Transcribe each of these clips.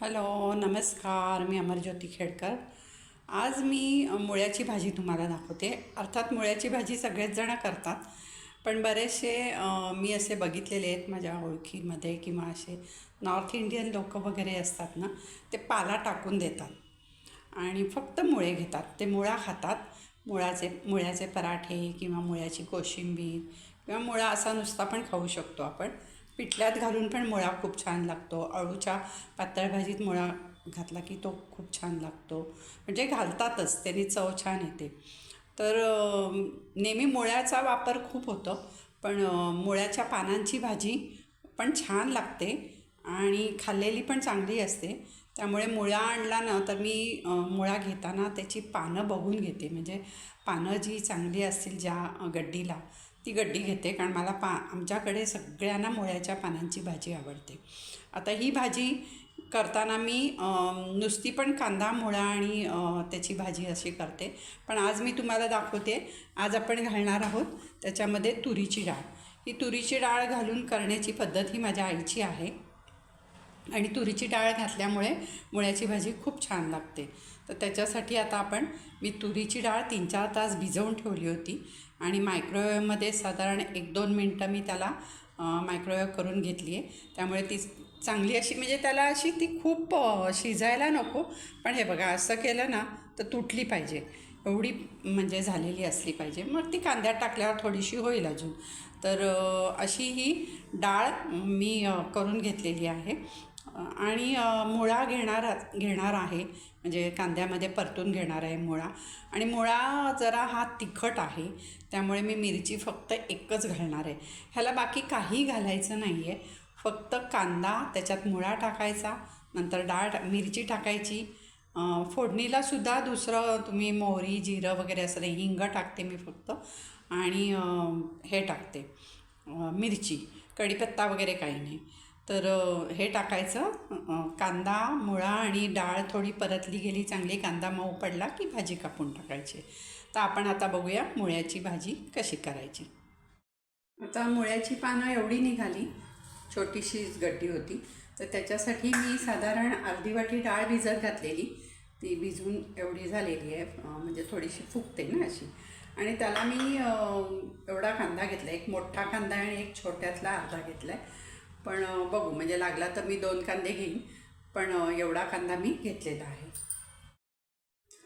Hello नमस्कार मी अमरज्योती खेडकर. आज मी मुळ्याची भाजी तुम्हाला दाखवते. अर्थात मुळ्याची भाजी सगळेच जणं करतात पण बरेचसे मी असे बघितलेले आहेत माझ्या ओळखीमध्ये किंवा असे नॉर्थ इंडियन लोक वगैरे असतात ना ते पाला टाकून देतात आणि फक्त मुळे घेतात. ते मुळा खातात. मुळाचे मुळ्याचे पराठे किंवा मुळ्याची कोशिंबीर किंवा मुळा असा नुसता पण खाऊ शकतो आपण. पिठल्यात घालून पण मुळा खूप छान लागतो. अळूच्या पातळ भाजीत मुळा घातला की तो खूप छान लागतो. म्हणजे घालतातच त्याने चव छान येते. तर नेहमी मुळ्याचा वापर खूप होतो पण मुळ्याच्या पानांची भाजी पण छान लागते आणि खाल्लेली पण चांगली असते. त्यामुळे मुळा आणला ना तर मी मुळा घेताना त्याची पानं बघून घेते. म्हणजे पानं जी चांगली असतील ज्या गड्डीला ती गड्डी घेते. कारण मला पा आमच्याकडे सगळ्यांना मुळ्याच्या पानांची भाजी आवडते. आता ही भाजी करताना मी नुसती पण कांदा मुळा आणि त्याची भाजी अशी करते. पण आज मी तुम्हाला दाखवते. आज आपण घालणार आहोत त्याच्यामध्ये तुरीची डाळ. ही तुरीची डाळ घालून करण्याची पद्धत ही माझ्या आईची आहे. आणि तुरीची डाळ घातल्यामुळे मुळ्याची भाजी खूप छान लागते. तर त्याच्यासाठी आता आपण मी तुरीची डाळ तीन चार तास भिजवून ठेवली होती आणि मायक्रोवेवमध्ये साधारण एक दोन मिनटं मी त्याला मायक्रोवेव करून घेतली आहे. त्यामुळे ती चांगली अशी म्हणजे त्याला अशी ती खूप शिजायला नको. पण हे बघा असं केलं ना तर तुटली पाहिजे. एवढी म्हणजे झालेली असली पाहिजे. मग ती कांद्यात टाकल्यावर थोडीशी होईल अजून. तर अशी ही डाळ मी करून घेतलेली आहे. आणि मुळा घेणार घेणार आहे. म्हणजे कांद्यामध्ये परतून घेणार आहे मुळा. आणि मुळा जरा हा तिखट आहे. त्यामुळे मी मिरची फक्त एकच घालणार आहे. ह्याला बाकी काही घालायचं नाही आहे फक्त कांदा त्याच्यात मुळा टाकायचा नंतर डाळ टा- मिरची टाकायची. फोडणीला सुद्धा दुसरं तुम्ही मोहरी जिरं वगैरे असं नाही हिंग टाकते मी फक्त. आणि हे टाकते. मिरची कढीपत्ता वगैरे काही नाही. तर हे टाकायचं. कांदा मुळा आणि डाळ थोडी परतली गेली चांगली. कांदा मऊ पडला की भाजी कापून टाकायची. तर आपण आता बघूया मुळ्याची भाजी कशी करायची. आता मुळ्याची पानं एवढी निघाली. छोटीशीच गड्डी होती. तर त्याच्यासाठी मी साधारण अर्धी वाटी डाळ भिजत घातलेली. ती भिजून एवढी झालेली आहे. म्हणजे थोडीशी फुगते ना अशी. आणि त्याला मी एवढा कांदा घेतला. एक मोठा कांदा आणि एक छोट्यातला अर्धा घेतला आहे पण बघू म्हणजे लागला तर मी दोन कांदे घेईन पण एवढा कांदा मी घेतलेला आहे.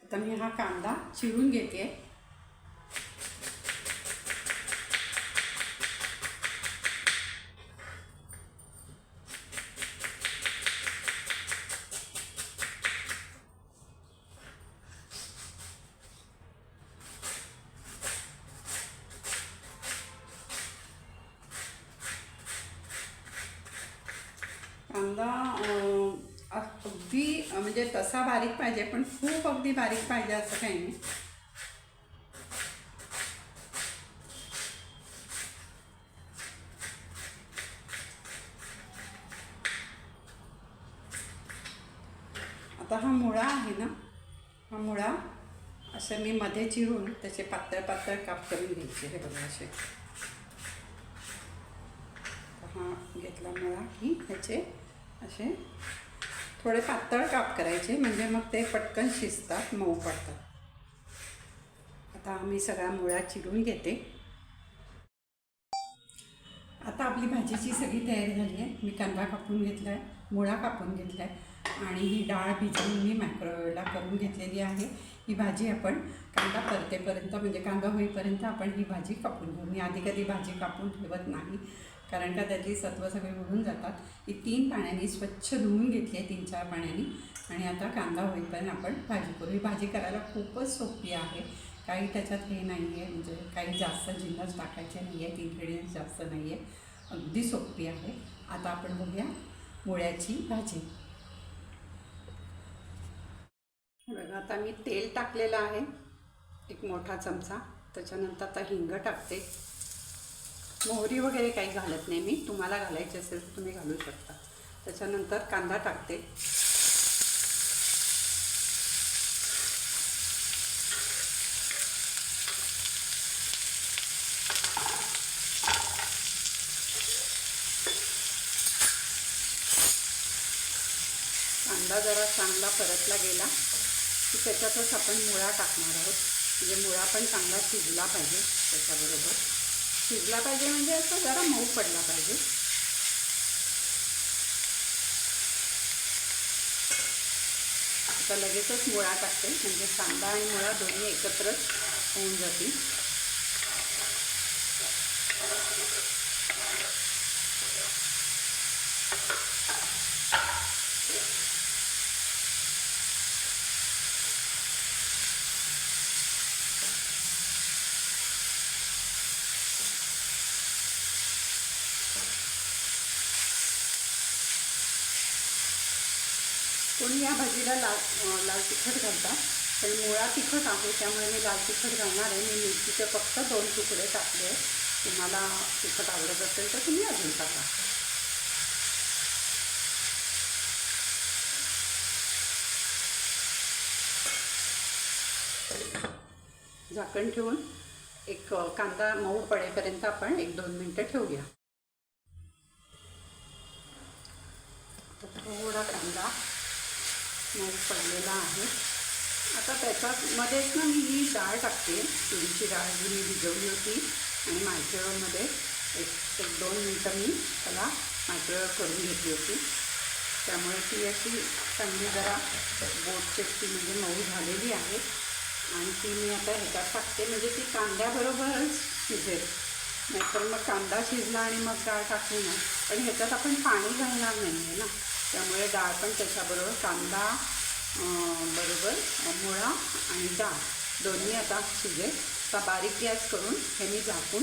आता मी हा कांदा चिरून घेते कांदा अं, अगदी अं, म्हणजे तसा बारीक पाहिजे पण खूप अगदी बारीक पाहिजे असं काही नाही. आता हा मुळा आहे ना हा मुळा असं मी मध्ये चिरून त्याचे पातळ पातळ काप करून घ्यायचे हे बघा असे. हा घेतला मुळा की त्याचे असे थोडे पातळ काप करायचे म्हणजे मग ते पटकन शिजतात मऊ पडतात. आता आम्ही सगळा मुळा चिरून घेते. आता आपली भाजीची सगळी तयारी झाली आहे. मी कांदा कापून घेतला आहे मुळा कापून घेतला आहे आणि ही डाळ भिजवून मी मॅक्रोवेला करून घेतलेली आहे. ही भाजी आपण कांदा परतेपर्यंत म्हणजे कांदा होईपर्यंत आपण ही भाजी कापून घेऊ. मी आधी कधी भाजी कापून ठेवत नाही. कारण का त्यातली सत्व सगळे उडून जातात. ही तीन पाण्याने स्वच्छ धुवून घेतली आहे तीन चार पाण्याने. आणि आता कांदा होईपर्यंत आपण भाजी करू. ही भाजी करायला खूपच सोपी आहे. काही त्याच्यात हे नाही आहे म्हणजे काही जास्त जिन्नस टाकायचे नाही आहेत इन्ग्रेडियंट्स जास्त नाही आहे अगदी सोपी आहे. आता आपण बघूया मुळ्याची भाजी. बघा आता मी तेल टाकलेलं आहे. एक मोठा चमचा. त्याच्यानंतर आता हिंग टाकते. मोहरी वगैरे काही घालत नाही मी. तुम्हाला घालायची असेल तर तुम्ही घालू शकता. त्याच्यानंतर कांदा टाकते. कांदा जरा चांगला परतला गेला की त्याच्यातच आपण मुळा टाकणार आहोत. म्हणजे मुळा पण चांगला शिजला पाहिजे त्याच्याबरोबर. शिजला पाहिजे म्हणजे असं जरा मऊ पडला पाहिजे. आता लगेचच मुळा टाकते म्हणजे कांदा आणि मुळा दोन्ही एकत्रच होऊन जातील. कोणी या भाजीला लाल लाल तिखट घालतात. पण मुळा तिखट आहे त्यामुळे मी लाल तिखट घालणार आहे. मी मिरचीचे फक्त दोन तुकडे टाकले आहेत. तुम्हाला तिखट आवडत असेल तर तुम्ही अजून टाका. झाकण ठेवून एक कांदा मऊ पडेपर्यंत आपण एक दोन मिनटं ठेवूया. थोडा कांदा मऊ पडलेला आहे. आता त्याच्यामध्येच ना मी ही डाळ टाकते. तुरीची डाळ जी मी भिजवली होती आणि मायक्रोवेवमध्ये एक एक दोन मिनटं मी त्याला मायक्रोवेव करून घेतली होती. त्यामुळे ती अशी चांगली जरा बोट चटकी म्हणजे मऊ झालेली आहे. आणि ती मी आता ह्याच्यात टाकते. म्हणजे ती कांद्याबरोबरच शिजेल. नाहीतर मग कांदा शिजला आणि मग डाळ टाकली ना. पण ह्याच्यात आपण पाणी घालणार नाही आहे ना. त्यामुळे डाळ पण त्याच्याबरोबर कांदा बरोबर मुळा आणि डाळ दोन्ही आता शिजेल. आता बारीक गॅस करून हे मी झाकून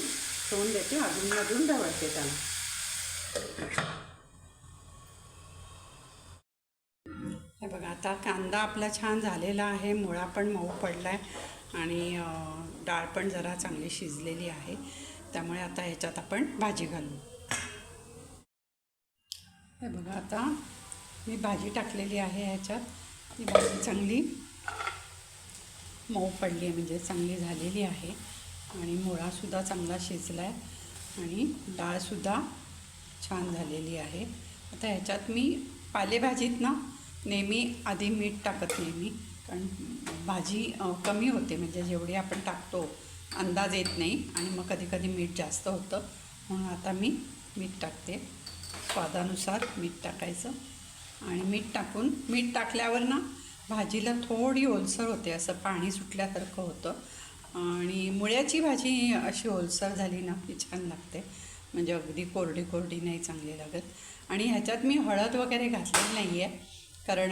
ठेवून देते. अधूनमधून ढवळते त्याला. हे बघा आता कांदा आपला छान झालेला आहे. मुळा पण मऊ पडला आहे आणि डाळ पण जरा चांगली शिजलेली आहे. त्यामुळे आता ह्याच्यात आपण भाजी घालू. हे बघा आता. मी भाजी टाकलेली आहे ह्याच्यात. ती भाजी चांगली मऊ पडली आहे म्हणजे चांगली झालेली आहे. आणि मुळासुद्धा चांगला शिजला आहे आणि डाळसुद्धा छान झालेली आहे. आता ह्याच्यात मी पालेभाजीत ना नेहमी आधी मीठ टाकत नाही मी. कारण भाजी कमी होते म्हणजे जेवढी आपण टाकतो अंदाज येत नाही. आणि मग कधी कधी मीठ जास्त होतं. म्हणून आता मी मीठ टाकते. स्वादानुसार मीठ टाकायचं. आणि मीठ टाकून मीठ टाकल्यावर ना भाजीला थोडी ओलसर होते असं पाणी सुटल्यासारखं होतं. आणि मुळ्याची भाजी अशी ओलसर झाली ना की छान लागते. म्हणजे अगदी कोरडी कोरडी नाही चांगली लागत. आणि ह्याच्यात मी हळद वगैरे घातलेली नाही आहे कारण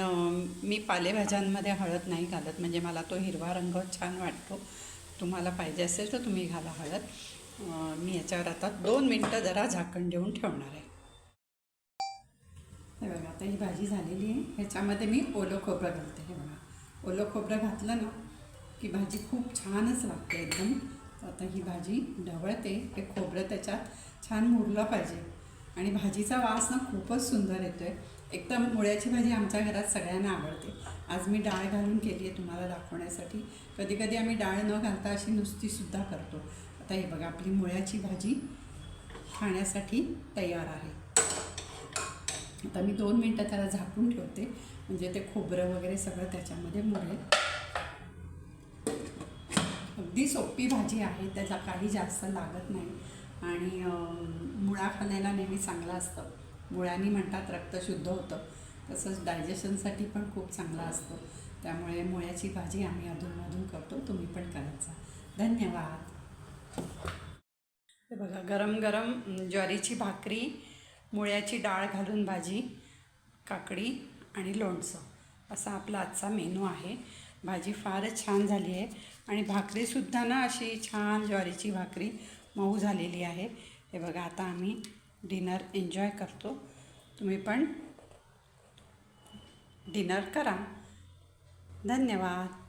मी पालेभाज्यांमध्ये हळद नाही घालत. म्हणजे मला तो हिरवा रंग छान वाटतो. तुम्हाला पाहिजे असेल तर तुम्ही घाला हळद. मी याच्यावर आता दोन मिनटं जरा झाकण देऊन ठेवणार आहे. हे बघा आता ही भाजी झालेली आहे. ह्याच्यामध्ये मी ओलं खोबरं घालते. हे बघा ओलं खोबरं घातलं ना की भाजी खूप छानच लागते एकदम. आता ही भाजी ढवळते. हे खोबरं त्याच्यात छान मुरलं पाहिजे. आणि भाजीचा वास ना खूपच सुंदर येतो आहे एकदम मुळ्याची भाजी आमच्या घरात सगळ्यांना आवडते. आज मी डाळ घालून केली आहे तुम्हाला दाखवण्यासाठी. कधी कधी आम्ही डाळ न घालता अशी नुसतीसुद्धा करतो. आता हे बघा आपली मुळ्याची भाजी खाण्यासाठी तयार आहे. आता मी दोन मिनटं त्याला झाकून ठेवते. म्हणजे ते खोबरं वगैरे सगळं त्याच्यामध्ये मुरेल. अगदी सोपी भाजी आहे त्याचा काही जास्त लागत नाही. आणि मुळा खाण्याला नेहमी चांगला असतं. मुळानी म्हणतात रक्त शुद्ध होतं. तसंच डायजेशनसाठी पण खूप चांगलं असतं. त्यामुळे मुळ्याची भाजी आम्ही अधूनमधून करतो. तुम्ही पण करायचा धन्यवाद. बघा गरम गरम ज्वारीची भाकरी मुळ्याची डाळ घालून भाजी काकडी आणि लोणचं. असा आपला आजचा मेनू आहे. भाजी फारच छान झाली आहे आणि भाकरीसुद्धा ना अशी छान ज्वारीची भाकरी मऊ झालेली आहे. हे बघा आता आम्ही डिनर एन्जॉय करतो. तुम्ही पण डिनर करा. धन्यवाद.